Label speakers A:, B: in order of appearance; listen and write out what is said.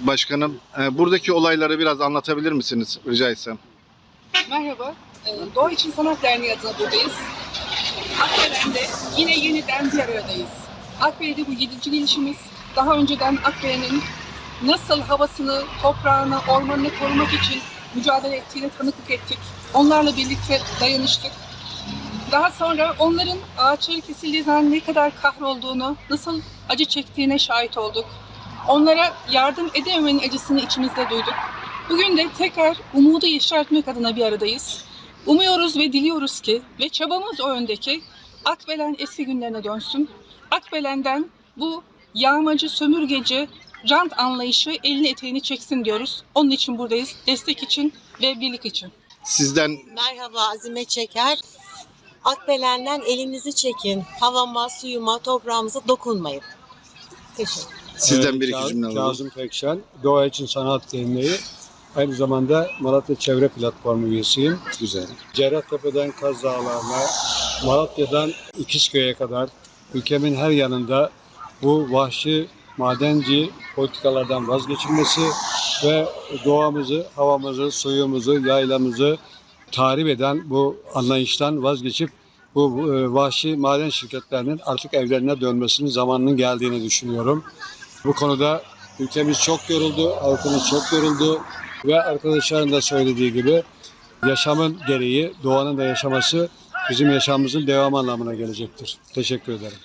A: Başkanım, e, buradaki olayları biraz anlatabilir misiniz rica etsem?
B: Merhaba, Ee, Doğa İçin Sanat Derneği adına buradayız. Akbelen'de yine yeniden bir aradayız. Akbey'de bu yedinci gelişimiz. Daha önceden Akbey'in nasıl havasını, toprağını, ormanını korumak için mücadele ettiğine tanıklık ettik. Onlarla birlikte dayanıştık. Daha sonra onların ağaçları kesildiği zaman ne kadar kahrolduğunu, nasıl acı çektiğine şahit olduk. Onlara yardım edememenin acısını içimizde duyduk. Bugün de tekrar umudu yeşertmek adına bir aradayız. Umuyoruz ve diliyoruz ki ve çabamız o yöndeki Akbelen eski günlerine dönsün. Akbelen'den bu yağmacı, sömürgeci, rant anlayışı elini eteğini çeksin diyoruz. Onun için buradayız. Destek için ve birlik için.
A: Sizden
C: Merhaba Azime Çeker. Akbelen'den elinizi çekin. Havama, suyuma, toprağımıza dokunmayın. Teşekkür
A: sizden
D: Evet,
A: bir iki cümle alalım.
D: Kazım Pekşen, Doğa İçin Sanat Derneği. Aynı zamanda Malatya Çevre Platformu üyesiyim.
A: Güzel.
D: Cerrahtepe'den Kaz Dağları'na, Malatya'dan İkizköy'e kadar ülkemin her yanında bu vahşi madenci politikalardan vazgeçilmesi ve doğamızı, havamızı, suyumuzu, yaylamızı tahrip eden bu anlayıştan vazgeçip bu e, vahşi maden şirketlerinin artık evlerine dönmesinin zamanının geldiğini düşünüyorum. Bu konuda ülkemiz çok yoruldu, halkımız çok yoruldu ve arkadaşların da söylediği gibi yaşamın gereği, doğanın da yaşaması bizim yaşamımızın devamı anlamına gelecektir. Teşekkür ederim.